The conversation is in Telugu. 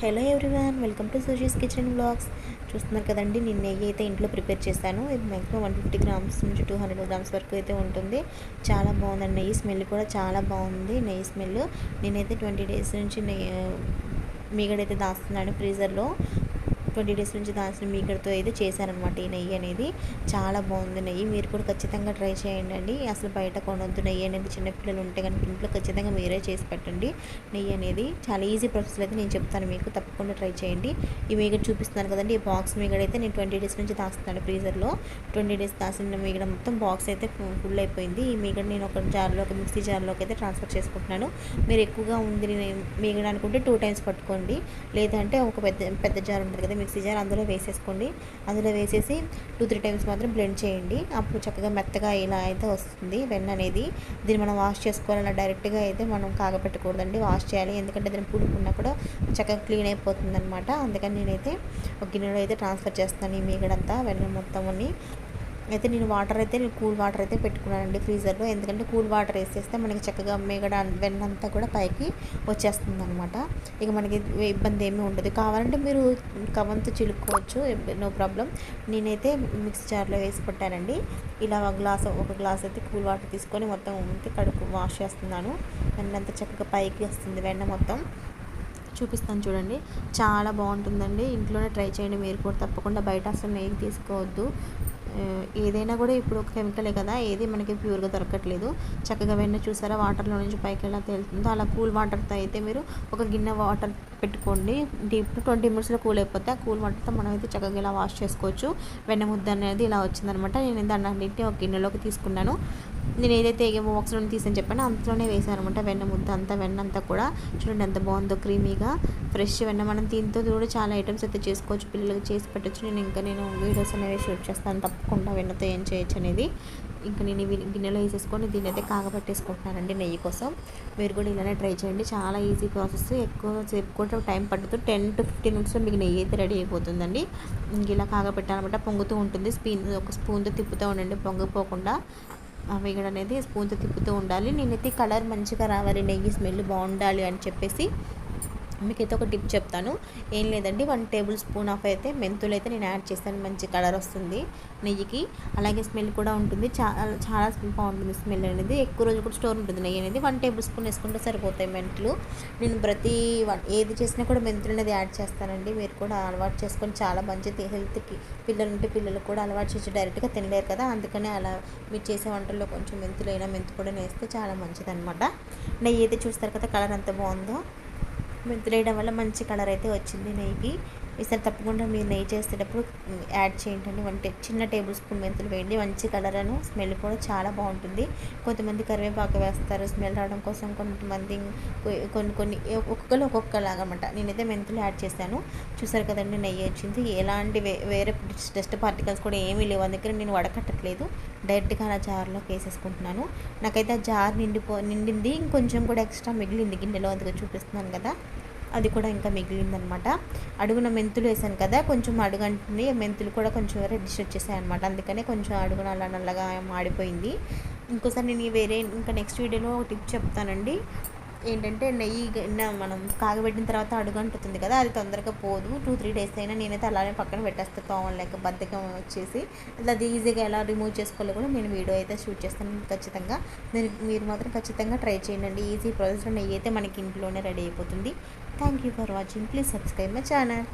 Hello everyone welcome to Suji's kitchen blogs. చూస్తున్నారు కదండి నేను నెయ్యి అయితే ఇంట్లో ప్రిపేర్ చేశాను ఇది మ్యాక్సిమం వన్ ఫిఫ్టీ గ్రామ్స్ నుంచి టూ హండ్రెడ్ గ్రామ్స్ వరకు అయితే ఉంటుంది. చాలా బాగుందండి నెయ్యి స్మెల్ కూడా చాలా బాగుంది నెయ్యి స్మెల్. నేనైతే ట్వంటీ డేస్ నుంచి నెయ్యి మీగడైతే దాస్తున్నాను ఫ్రీజర్లో. ట్వంటీ డేస్ నుంచి దాల్చిన మీగడతో అయితే చేశానమాట ఈ నెయ్యి అనేది. చాలా బాగుంది నెయ్యి. మీరు కూడా ఖచ్చితంగా ట్రై చేయండి అండి. అసలు బయట కొనొద్దు నెయ్యి అనేది. చిన్నపిల్లలు ఉంటే కనుక ఇంట్లో ఖచ్చితంగా మీరే చేసి పెట్టండి నెయ్యి అనేది. చాలా ఈజీ ప్రాసెస్ అయితే నేను చెప్తాను మీకు. తప్పకుండా ట్రై చేయండి. ఈ మీగడ చూపిస్తున్నాను కదండి. ఈ బాక్స్ మీగడ అయితే నేను ట్వంటీ డేస్ నుంచి దాస్తున్నాను ఫ్రీజర్లో. ట్వంటీ డేస్ దాసిన మీగడ మొత్తం బాక్స్ అయితే ఫుల్ అయిపోయింది. ఈ మీగడ నేను ఒక జార్లో ఒక మిక్సీ జార్లోకి అయితే ట్రాన్స్ఫర్ చేసుకుంటున్నాను. మీరు ఎక్కువగా ఉంది మీగడ అనుకుంటే టూ టైమ్స్ పట్టుకోండి. లేదంటే ఒక పెద్ద పెద్ద జార్ ఉంటుంది కదా మిక్సీ జార్ అందులో వేసేసుకోండి. అందులో వేసేసి టూ త్రీ టైమ్స్ మాత్రం బ్లెండ్ చేయండి. అప్పుడు చక్కగా మెత్తగా ఇలా అయితే వస్తుంది వెన్న అనేది. దీన్ని మనం వాష్ చేసుకోవాలి అలా డైరెక్ట్గా అయితే మనం కాగపెట్టకూడదండి. వాష్ చేయాలి. ఎందుకంటే దీని పులుపు ఉన్నా కూడా చక్కగా క్లీన్ అయిపోతుంది అనమాట అందుకని నేనైతే ఒక గిన్నెలో అయితే ట్రాన్స్ఫర్ చేస్తాను ఈ మీగడంతా వెన్న మొత్తం అని అయితే నేను వాటర్ అయితే నేను కూల్ వాటర్ అయితే పెట్టుకున్నానండి ఫ్రీజర్లో. ఎందుకంటే కూల్ వాటర్ వేసేస్తే మనకి చక్కగా మేగడ వెన్నంతా కూడా పైకి వచ్చేస్తుంది అనమాట ఇక మనకి ఇబ్బంది ఏమీ ఉండదు. కావాలంటే మీరు కవంతో చిలుక్కోవచ్చు నో ప్రాబ్లం. నేనైతే మిక్సీ జార్లో వేసి పెట్టానండి ఇలా ఒక గ్లాస్ ఒక గ్లాస్ అయితే కూల్ వాటర్ తీసుకొని మొత్తం కడుపు వాష్ చేస్తున్నాను. వెన్నంతా చక్కగా పైకి వస్తుంది వెన్న మొత్తం. చూపిస్తాను చూడండి. చాలా బాగుంటుందండి. ఇంట్లోనే ట్రై చేయండి. మీరు కూడా తప్పకుండా బయట అసలు నెయ్యి తీసుకోవద్దు. ఏదైనా కూడా ఇప్పుడు కెమికలే కదా ఏది మనకి ప్యూర్గా దొరకట్లేదు. చక్కగా వెన్న చూసారా వాటర్లో నుంచి పైకి ఎలా తేలుతుందో అలా కూల్ వాటర్తో అయితే మీరు ఒక గిన్నె వాటర్ పెట్టుకోండి. డీప్ ట్వంటీ మినిట్స్లో కూల్ అయిపోతే ఆ కూల్ వాటర్తో మనం అయితే చక్కగా ఇలా వాష్ చేసుకోవచ్చు. వెన్న ముద్ద అనేది ఇలా వచ్చిందనమాట. నేను దాన్ని అన్నింటినీ ఒక గిన్నెలోకి తీసుకున్నాను. నేను ఏదైతే బాక్స్లో తీసని చెప్పానో. అంతలోనే వేసాను అనమాట వెన్న ముద్ద అంతా. వెన్న అంతా కూడా చూడండి ఎంత బాగుందో క్రీమీగా ఫ్రెష్ వెన్న. మనం దీంతో కూడా చాలా ఐటమ్స్ అయితే చేసుకోవచ్చు. పిల్లలకి చేసి పెట్టచ్చు. నేను ఇంకా నేను వీడియోస్ అనేవి షూట్ చేస్తాను. తప్పకుండా వెన్నతో ఏం చేయొచ్చు అనేది. ఇంకా నేను గిన్నెలో వేసేసుకొని దీన్ని అయితే కాగబెట్టేసుకుంటున్నానండి నెయ్యి కోసం. మీరు కూడా ఇలానే ట్రై చేయండి. చాలా ఈజీ ప్రాసెస్. ఎక్కువ సేపు కూడా టైం పడుతుంది. టెన్ టు ఫిఫ్టీన్ మినిట్స్లో మీకు నెయ్యి అయితే రెడీ అయిపోతుందండి. ఇంక ఇలా కాగబెట్టాలన్నమాట. పొంగుతూ ఉంటుంది. స్పీన్ ఒక స్పూన్తో తిప్పుతూ ఉండండి. పొంగిపోకుండా వేగడ అనేది స్పూన్తో తిప్పుతూ ఉండాలి. నేనైతే కలర్ మంచిగా రావాలి. నెయ్యి స్మెల్ బాగుండాలి అని చెప్పేసి మీకు అయితే ఒక టిప్ చెప్తాను. ఏం లేదండి వన్ టేబుల్ స్పూన్ ఆఫ్ అయితే మెంతులు అయితే నేను యాడ్ చేస్తాను. మంచి కలర్ వస్తుంది నెయ్యికి. అలాగే స్మెల్ కూడా ఉంటుంది. చాలా చాలా బాగుంటుంది స్మెల్ అనేది. ఎక్కువ రోజు కూడా స్టోర్ ఉంటుంది నెయ్యి అనేది. వన్ టేబుల్ స్పూన్ వేసుకుంటే సరిపోతాయి మెంతులు. నేను ప్రతి ఏది చేసినా కూడా మెంతులు అనేది యాడ్ చేస్తానండి. మీరు కూడా అలవాటు చేసుకొని చాలా మంచిది హెల్త్కి పిల్లలు ఉంటే పిల్లలు కూడా అలవాటు చేసి డైరెక్ట్గా తినలేరు కదా. అందుకనే అలా మీరు చేసే వంటల్లో కొంచెం మెంతులు అయినా మెంతు కూడా వేస్తే చాలా మంచిది అనమాట నెయ్యి అయితే చూస్తారు కదా కలర్ ఎంత బాగుందో. మెంతులు వేయడం వల్ల మంచి కలర్ అయితే వచ్చింది నెయ్యికి ఈసారి తప్పకుండా మీరు నెయ్యి చేసేటప్పుడు యాడ్ చేయండి. వన్ చిన్న టేబుల్ స్పూన్ మెంతులు వేయండి. మంచి కలర్ అను స్మెల్ కూడా చాలా బాగుంటుంది. కొంతమంది కరివేపాకు వేస్తారు. స్మెల్ రావడం కోసం కొంతమంది కొన్ని కొన్ని ఒక్కొక్కరు ఒక్కొక్కలాగా అనమాట నేనైతే మెంతులు యాడ్ చేశాను. చూసారు కదండి నెయ్యి వచ్చింది. ఎలాంటి వేరే డస్ట్ పార్టికల్స్ కూడా ఏమీ లేవు. అందుకని నేను వడకట్టట్లేదు. డైరెక్ట్గా అలా జార్లోకి వేసేసుకుంటున్నాను. నాకైతే ఆ జార్ నిండిపో నిండింది. ఇంకొంచెం కూడా ఎక్స్ట్రా మిగిలింది గిన్నెలో. అందుకు చూపిస్తున్నాను కదా. అది కూడా ఇంకా మిగిలిందనమాట. అడుగున మెంతులు వేసాను కదా కొంచెం అడుగంటుంది మెంతులు కూడా కొంచెం రెడ్డిష్ వచ్చేసాయి అనమాట అందుకనే కొంచెం అడుగున అలా నల్లగా మాడిపోయింది. ఇంకోసారి నేను వేరే ఇంకా నెక్స్ట్ వీడియోలో ఒక టిప్ చెప్తానండి. ఏంటంటే నెయ్యి మనం కాగబెట్టిన తర్వాత అడుగంటుతుంది కదా అది తొందరగా పోదు. టూ త్రీ డేస్ అయినా నేనైతే అలానే పక్కన పెట్టేస్తాను తోమలు లేక బద్దకం వచ్చేసి. అది ఈజీగా ఎలా రిమూవ్ చేసుకోవాలి కూడా నేను వీడియో అయితే షూట్ చేస్తాను ఖచ్చితంగా. మీరు మీరు మాత్రం ఖచ్చితంగా ట్రై చేయండి. ఈజీ ప్రాసెస్లో నెయ్యి అయితే మనకి ఇంట్లోనే రెడీ అయిపోతుంది. Thank you for watching please subscribe my channel